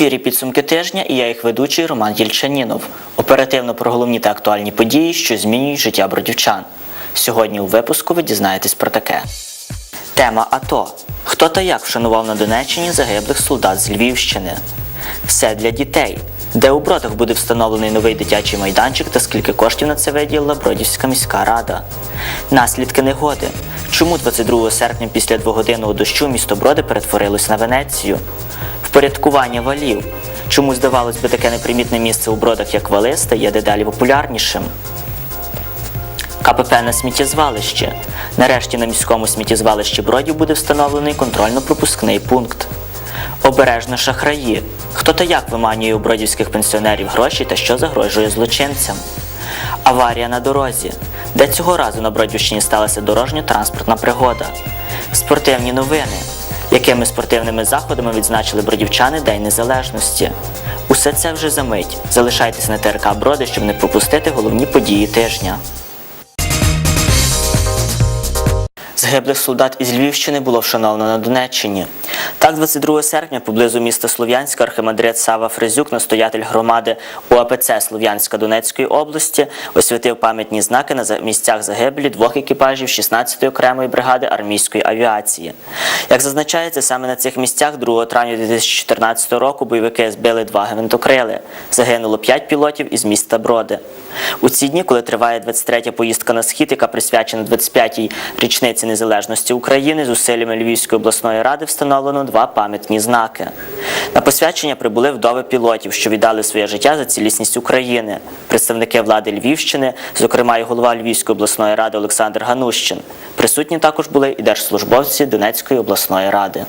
ефірі підсумки тижня і я їх ведучий Роман Єльчанінов. Оперативно про головні та актуальні події, що змінюють життя бродівчан. Сьогодні у випуску ви дізнаєтесь про таке. Тема АТО. Хто та як вшанував на Донеччині загиблих солдат з Львівщини? Все для дітей. Де у Бродах буде встановлений новий дитячий майданчик та скільки коштів на це виділила Бродівська міська рада? Наслідки негоди. Чому 22 серпня після двогодинного дощу місто Броди перетворилось на Венецію? Впорядкування валів. Чому, здавалось би, таке непримітне місце у Бродах, як вали, стає дедалі популярнішим? КПП на сміттєзвалище. Нарешті на міському сміттєзвалищі Бродів буде встановлений контрольно-пропускний пункт. Обережно шахраї. Хто та як виманює у бродівських пенсіонерів гроші та що загрожує злочинцям? Аварія на дорозі. Де цього разу на Бродівщині сталася дорожньо-транспортна пригода? Спортивні новини. Якими спортивними заходами відзначили бродівчани День Незалежності? Усе це вже за мить. Залишайтесь на ТРК Броди, щоб не пропустити головні події тижня. Загиблих солдат із Львівщини було вшановано на Донеччині. Так, 22 серпня поблизу міста Слов'янська архимандрит Сава Фризюк, настоятель громади УАПЦ Слов'янська Донецької області, освятив пам'ятні знаки на місцях загибелі двох екіпажів 16-ї окремої бригади армійської авіації. Як зазначається, саме на цих місцях 2 травня 2014 року бойовики збили два гвинтокрили. Загинуло 5 пілотів із міста Броди. У ці дні, коли триває 23-я поїздка на схід, яка присвячена 25-й річниці незалежності України, зусиллями Львівської обласної ради встановлено два пам'ятні знаки. На посвячення прибули вдови пілотів, що віддали своє життя за цілісність України, представники влади Львівщини, зокрема і голова Львівської обласної ради Олександр Ганущин. Присутні також були і держслужбовці Донецької обласної ради.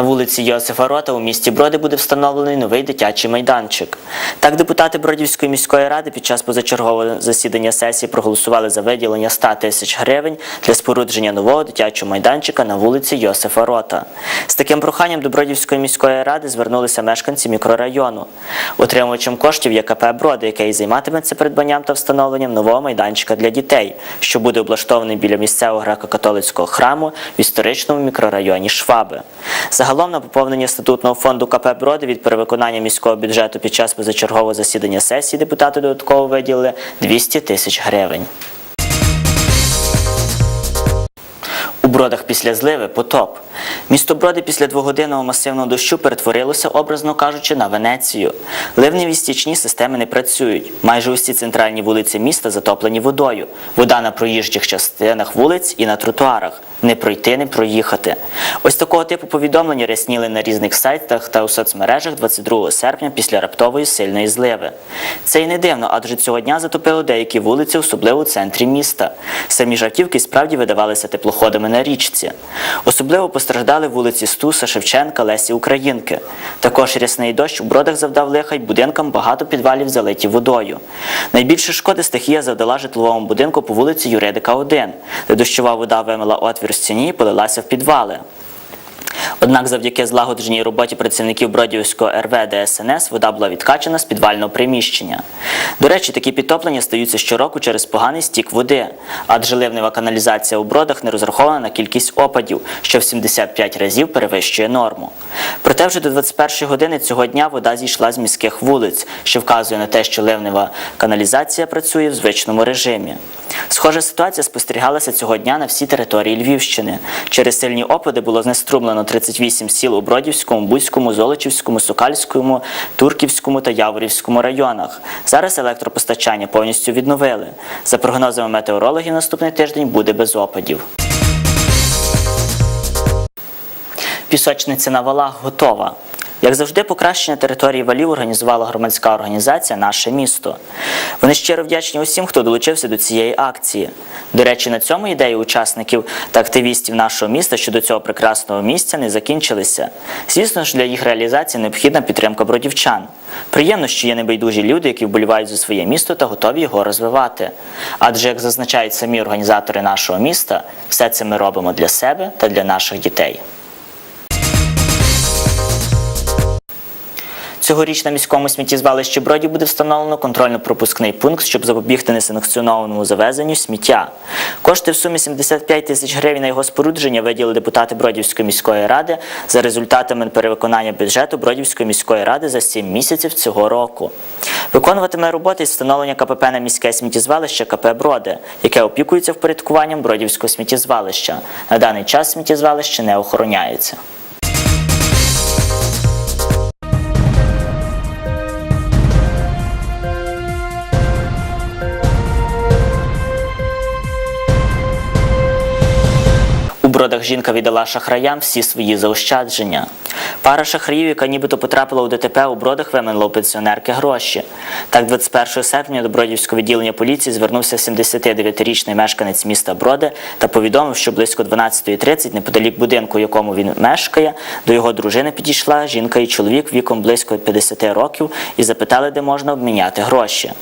На вулиці Йосифа Рота у місті Броди буде встановлений новий дитячий майданчик. Так, депутати Бродівської міської ради під час позачергового засідання сесії проголосували за виділення 100 тисяч гривень для спорудження нового дитячого майданчика на вулиці Йосифа Рота. З таким проханням до Бродівської міської ради звернулися мешканці мікрорайону. Отримувачем коштів є КП Броди, який займатиметься придбанням та встановленням нового майданчика для дітей, що буде облаштований біля місцевого греко-католицького храму в історичному мікрорайоні Шваби. Загалом на поповнення статутного фонду КП Броди від перевиконання міського бюджету під час позачергового засідання сесії депутати додатково виділили 200 тисяч гривень. У бродах після зливи потоп. Місто Броди після двогодинного масивного дощу перетворилося, образно кажучи, на Венецію. Ливневі стічні системи не працюють. Майже усі центральні вулиці міста затоплені водою. Вода на проїжджих частинах вулиць і на тротуарах. Не пройти, не проїхати. Ось такого типу повідомлення рясніли на різних сайтах та у соцмережах 22 серпня після раптової сильної зливи. Це й не дивно, адже цього дня затопило деякі вулиці, особливо у центрі міста. Самі жартівки справді видавалися теплоходами на річці. Особливо постраждали вулиці Стуса, Шевченка, Лесі Українки. Також рясний дощ у бродах завдав лиха й будинкам багато підвалів залиті водою. Найбільше шкоди стихія завдала житловому будинку по вулиці Юридика 1, де дощова вода вимила отвір в стіні подалася в підвали. Однак завдяки злагодженій роботі працівників Бродівського РВ ДСНС вода була відкачена з підвального приміщення. До речі, такі підтоплення стаються щороку через поганий стік води, адже ливнева каналізація у бродах не розрахована на кількість опадів, що в 75 разів перевищує норму. Проте вже до 21 години цього дня вода зійшла з міських вулиць, що вказує на те, що ливнева каналізація працює в звичному режимі. Схожа ситуація спостерігалася цього дня на всій території Львівщини. Через сильні опади було знеструмлено 38 сіл у Бродівському, Бузькому, Золочівському, Сокальському, Турківському та Яворівському районах. Зараз електропостачання повністю відновили. За прогнозами метеорологів, наступний тиждень буде без опадів. Пісочниця на валах готова. Як завжди, покращення території валів організувала громадська організація Наше місто. Вони щиро вдячні усім, хто долучився до цієї акції. До речі, на цьому ідеї учасників та активістів нашого міста щодо цього прекрасного місця не закінчилися. Звісно ж, для їх реалізації необхідна підтримка бродівчан. Приємно, що є небайдужі люди, які вболівають за своє місто та готові його розвивати. Адже, як зазначають самі організатори нашого міста, все це ми робимо для себе та для наших дітей. Цьогоріч на міському сміттєзвалищі Броді буде встановлено контрольно-пропускний пункт, щоб запобігти несанкціонованому завезенню сміття. Кошти в сумі 75 тисяч гривень на його спорудження виділили депутати Бродівської міської ради за результатами перевиконання бюджету Бродівської міської ради за 7 місяців цього року. Виконуватиме роботи із встановлення КПП на міське сміттєзвалище КП Броди, яке опікується впорядкуванням Бродівського сміттєзвалища. На даний час сміттєзвалище не охороняється. У бродах жінка віддала шахраям всі свої заощадження. Пара шахраїв, яка нібито потрапила у ДТП у бродах, виманила у пенсіонерки гроші. Так, 21 серпня до Бродівського відділення поліції звернувся 79-річний мешканець міста Броди та повідомив, що близько 12.30 неподалік будинку, у якому він мешкає, до його дружини підійшла жінка і чоловік віком близько 50 років і запитали, де можна обміняти гроші.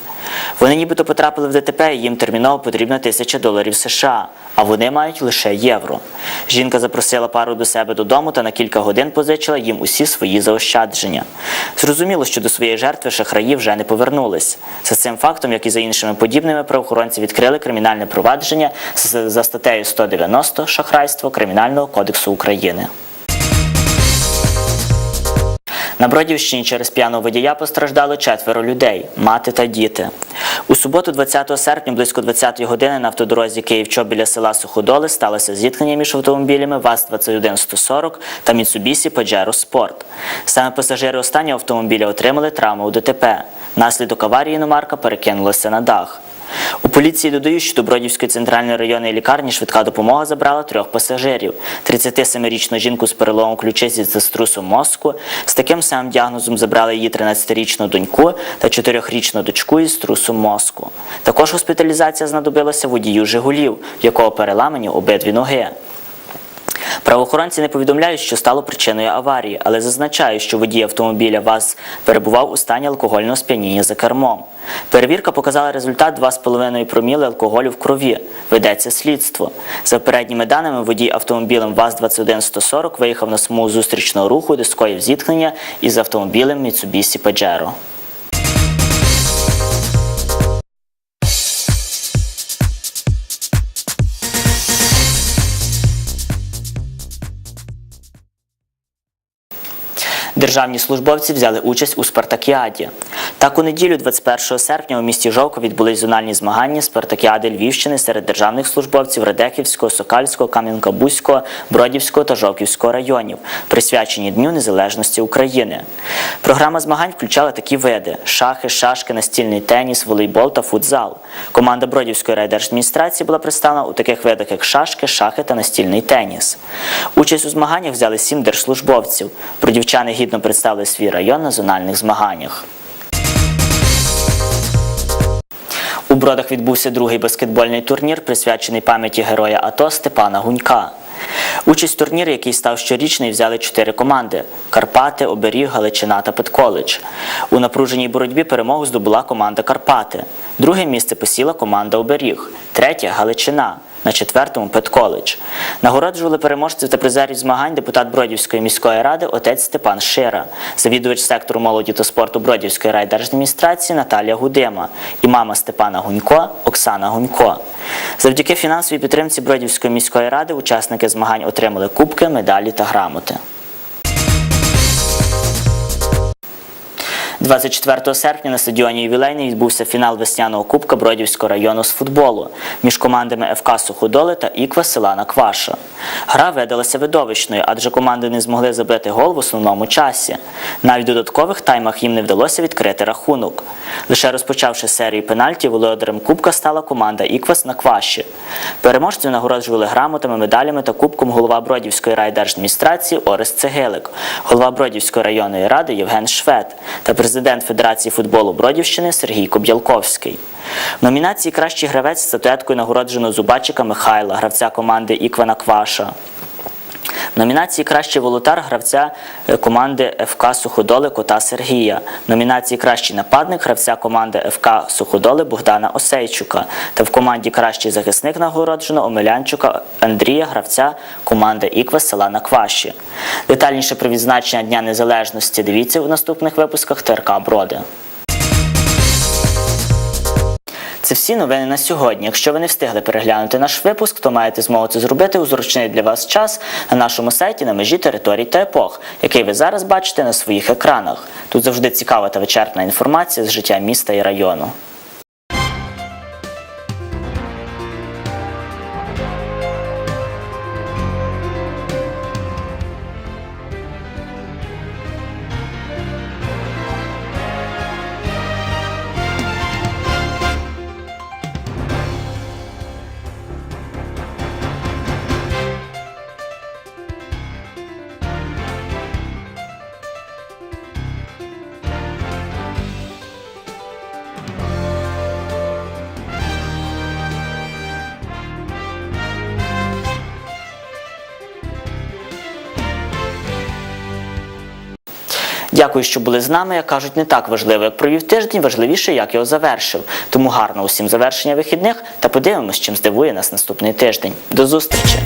Вони нібито потрапили в ДТП, і їм терміново потрібно тисяча доларів США, а вони мають лише євро. Жінка запросила пару до себе додому та на кілька годин позичила їм усі свої заощадження. Зрозуміло, що до своєї жертви шахраї вже не повернулись. За цим фактом, як і за іншими подібними, правоохоронці відкрили кримінальне провадження за статтею 190 шахрайство Кримінального кодексу України. На Бродівщині через п'яного водія постраждали четверо людей мати та діти. У суботу, 20 серпня, близько 20 години на автодорозі Київ-Чоп біля села Суходоли сталося зіткнення між автомобілями ВАЗ-21-140 та Mitsubishi Pajero Sport. Саме пасажири останнього автомобіля отримали травму у ДТП. Наслідок аварії іномарка перекинулася на дах. У поліції додають, що до Бродівської центральної районної лікарні швидка допомога забрала трьох пасажирів: 37-річну жінку з переломом ключиці та струсом мозку. З таким самим діагнозом забрали її 13-річну доньку та 4-річну дочку із струсом мозку. Також госпіталізація знадобилася водію Жигулів, в якого переламані обидві ноги. Правоохоронці не повідомляють, що стало причиною аварії, але зазначають, що водій автомобіля ВАЗ перебував у стані алкогольного сп'яніння за кермом. Перевірка показала результат 2,5 проміли алкоголю в крові. Ведеться слідство. За попередніми даними, водій автомобілем ВАЗ-21-140 виїхав на смугу зустрічного руху, де скоїв зіткнення із автомобілем Mitsubishi Pajero. Державні службовці взяли участь у Спартакіаді. Так, у неділю, 21 серпня, у місті Жовко відбулись зональні змагання Спартакіади Львівщини серед державних службовців Радехівського, Сокальського, Кам'янка-Бузького, Бродівського та Жовківського районів, присвячені Дню Незалежності України. Програма змагань включала такі види: шахи, шашки, настільний теніс, волейбол та футзал. Команда Бродівської райдержадміністрації була представлена у таких видах, як шашки, шахи та настільний теніс. Участь у змаганнях взяли сім держслужбовців. Бродівчани гідно представили свій район на зональних змаганнях. Бродах відбувся другий баскетбольний турнір, присвячений пам'яті героя АТО Степана Гунька. Участь в турнірі, який став щорічний, взяли чотири команди: Карпати, Оберіг, Галичина та Петколич. У напруженій боротьбі перемогу здобула команда Карпати. Друге місце посіла команда Оберіг, третє Галичина. На четвертому Петколич. Нагороджували переможців та призерів змагань депутат Бродівської міської ради отець Степан Шира, завідувач сектору молоді та спорту Бродівської райдержадміністрації Наталія Гудима і мама Степана Гунько Оксана Гунько. Завдяки фінансовій підтримці Бродівської міської ради учасники змагань отримали кубки, медалі та грамоти. 24 серпня на стадіоні ювілейний відбувся фінал весняного кубка Бродівського району з футболу між командами ФК Суходоли та Іква села Накваша. Гра видалася видовищною, адже команди не змогли забити гол в основному часі. Навіть в додаткових таймах їм не вдалося відкрити рахунок. Лише розпочавши серію пенальтів, володарем кубка стала команда Іквас Накваші. Переможців нагороджували грамотами, медалями та кубком голова Бродівської райдержадміністрації Орес Цегилик, голова Бродівської районної ради Євген Швед та президент Федерації футболу Бродівщини Сергій Коб'ялковський. В номінації Кращий гравець статуеткою нагороджено Зубачика Михайла, гравця команди Іквана Кваша. Номінації Кращий волотар гравця е, команди ФК Суходоли Кота Сергія. Номінації Кращий нападник гравця команди ФК Суходоли Богдана Осейчука. Та в команді Кращий захисник нагороджено Омелянчука Андрія, гравця команди Іква села Накваші. Детальніше про відзначення Дня Незалежності дивіться у наступних випусках ТРК Броди. Це всі новини на сьогодні. Якщо ви не встигли переглянути наш випуск, то маєте змогу це зробити у зручний для вас час на нашому сайті на межі територій та епох, який ви зараз бачите на своїх екранах. Тут завжди цікава та вичерпна інформація з життя міста і району. Дякую, що були з нами. Як кажуть, не так важливо, як провів тиждень, важливіше, як його завершив. Тому гарно усім завершення вихідних та подивимось, чим здивує нас наступний тиждень. До зустрічі!